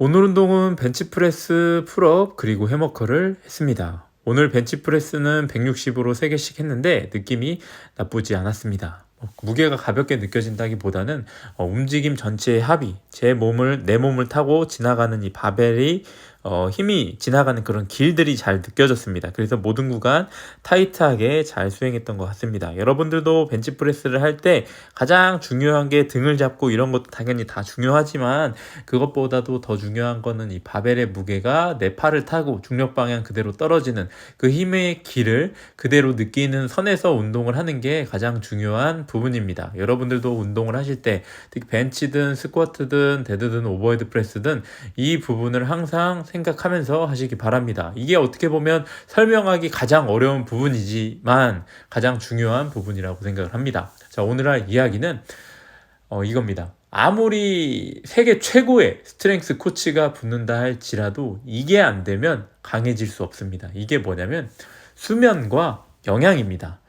오늘 운동은 벤치프레스, 풀업, 그리고 해머커를 했습니다. 오늘 벤치프레스는 160으로 3개씩 했는데 느낌이 나쁘지 않았습니다. 어, 무게가 가볍게 느껴진다기보다는 어, 움직임 전체의 합이 제 몸을 내 몸을 타고 지나가는 이 바벨이 어, 힘이 지나가는 그런 길들이 잘 느껴졌습니다. 그래서 모든 구간 타이트하게 잘 수행했던 것 같습니다. 여러분들도 벤치프레스를 할 때 가장 중요한 게 등을 잡고 이런 것도 당연히 다 중요하지만 그것보다도 더 중요한 거는 이 바벨의 무게가 내 팔을 타고 중력 방향 그대로 떨어지는 그 힘의 길을 그대로 느끼는 선에서 운동을 하는 게 가장 중요한 부분입니다. 여러분들도 운동을 하실 때 특히 벤치든 스쿼트든 데드든 오버헤드 프레스든 이 부분을 항상 생각하면서 하시기 바랍니다. 이게 어떻게 보면 설명하기 가장 어려운 부분이지만 가장 중요한 부분이라고 생각을 합니다. 자, 오늘 할 이야기는 어, 이겁니다. 아무리 세계 최고의 스트렝스 코치가 붙는다 할지라도 이게 안 되면 강해질 수 없습니다. 이게 뭐냐면 수면과 영양입니다.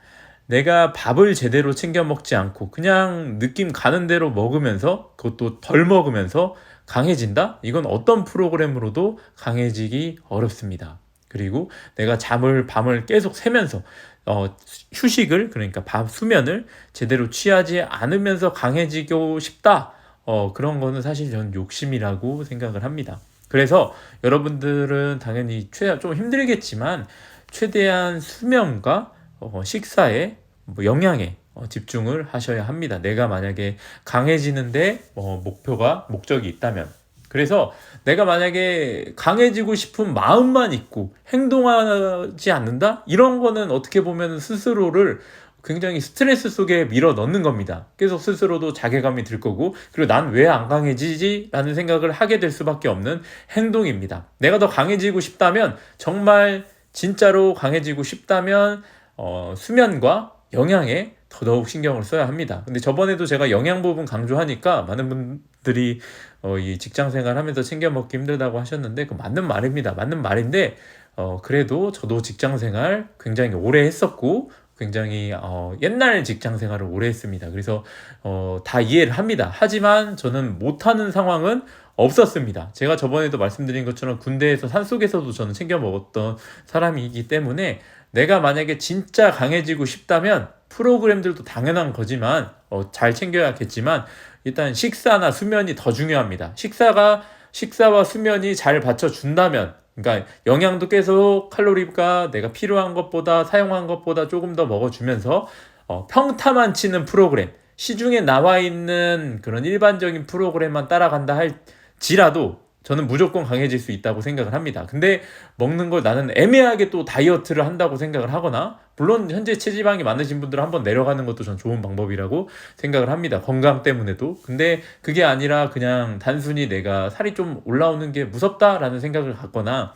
내가 밥을 제대로 챙겨 먹지 않고 그냥 느낌 가는 대로 먹으면서 그것도 덜 먹으면서 강해진다? 이건 어떤 프로그램으로도 강해지기 어렵습니다. 그리고 내가 잠을 밤을 계속 새면서 어, 휴식을 그러니까 밤 수면을 제대로 취하지 않으면서 강해지고 싶다. 어, 그런 거는 사실 저는 욕심이라고 생각을 합니다. 그래서 여러분들은 당연히 최, 좀 힘들겠지만 최대한 수면과 어, 식사에 뭐 영양에 어, 집중을 하셔야 합니다. 내가 만약에 강해지는데 어, 목표가 목적이 있다면 그래서 내가 만약에 강해지고 싶은 마음만 있고 행동하지 않는다 이런 거는 어떻게 보면 스스로를 굉장히 스트레스 속에 밀어 넣는 겁니다. 계속 스스로도 자괴감이 들 거고, 그리고 난 왜 안 강해지지? 라는 생각을 하게 될 수밖에 없는 행동입니다. 내가 더 강해지고 싶다면, 정말 진짜로 강해지고 싶다면, 어, 수면과 영양에 더더욱 신경을 써야 합니다. 근데 저번에도 제가 영양 부분 강조하니까 많은 분들이 어, 이 직장 생활 하면서 챙겨 먹기 힘들다고 하셨는데, 그 맞는 말입니다. 맞는 말인데, 어, 그래도 저도 직장 생활 굉장히 오래 했었고, 굉장히 어, 옛날 직장 생활을 오래 했습니다. 그래서 어, 다 이해를 합니다. 하지만 저는 못하는 상황은 없었습니다. 제가 저번에도 말씀드린 것처럼 군대에서 산 속에서도 저는 챙겨 먹었던 사람이기 때문에 내가 만약에 진짜 강해지고 싶다면 프로그램들도 당연한 거지만 어, 잘 챙겨야겠지만 일단 식사나 수면이 더 중요합니다. 식사가 식사와 수면이 잘 받쳐준다면 그러니까 영양도 계속 칼로리가 내가 필요한 것보다 사용한 것보다 조금 더 먹어주면서 어, 평타만 치는 프로그램 시중에 나와 있는 그런 일반적인 프로그램만 따라간다 할지라도 저는 무조건 강해질 수 있다고 생각을 합니다. 근데 먹는 걸 나는 애매하게 또 다이어트를 한다고 생각을 하거나 물론 현재 체지방이 많으신 분들은 한번 내려가는 것도 전 좋은 방법이라고 생각을 합니다. 건강 때문에도. 근데 그게 아니라 그냥 단순히 내가 살이 좀 올라오는 게 무섭다라는 생각을 갖거나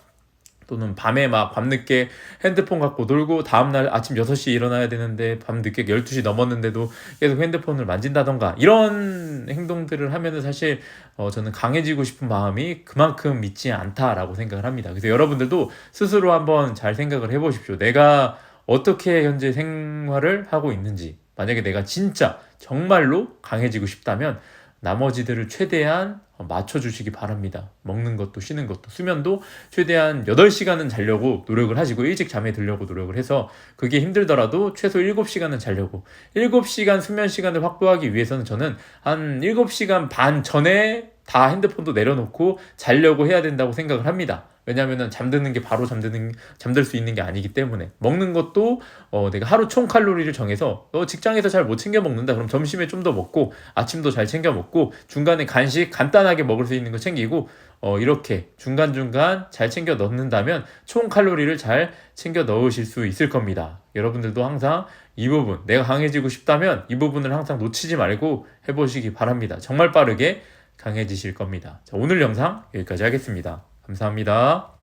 또는 밤에 막 밤늦게 핸드폰 갖고 놀고 다음날 아침 6시에 일어나야 되는데 밤늦게 12시 넘었는데도 계속 핸드폰을 만진다던가 이런 행동들을 하면은 사실 어 저는 강해지고 싶은 마음이 그만큼 믿지 않다라고 생각을 합니다. 그래서 여러분들도 스스로 한번 잘 생각을 해 보십시오. 내가 어떻게 현재 생활을 하고 있는지 만약에 내가 진짜 정말로 강해지고 싶다면 나머지들을 최대한 맞춰주시기 바랍니다. 먹는 것도 쉬는 것도 수면도 최대한 8시간은 자려고 노력을 하시고 일찍 잠에 들려고 노력을 해서 그게 힘들더라도 최소 7시간은 자려고 7시간 수면 시간을 확보하기 위해서는 저는 한 7시간 반 전에 다 핸드폰도 내려놓고 자려고 해야 된다고 생각을 합니다. 왜냐하면 잠드는 게 바로 잠드는 잠들 수 있는 게 아니기 때문에 먹는 것도 어, 내가 하루 총 칼로리를 정해서 너 직장에서 잘 못 챙겨 먹는다 그럼 점심에 좀 더 먹고 아침도 잘 챙겨 먹고 중간에 간식 간단하게 먹을 수 있는 거 챙기고 어, 이렇게 중간중간 잘 챙겨 넣는다면 총 칼로리를 잘 챙겨 넣으실 수 있을 겁니다. 여러분들도 항상 이 부분 내가 강해지고 싶다면 이 부분을 항상 놓치지 말고 해보시기 바랍니다. 정말 빠르게 강해지실 겁니다. 자, 오늘 영상 여기까지 하겠습니다. 감사합니다.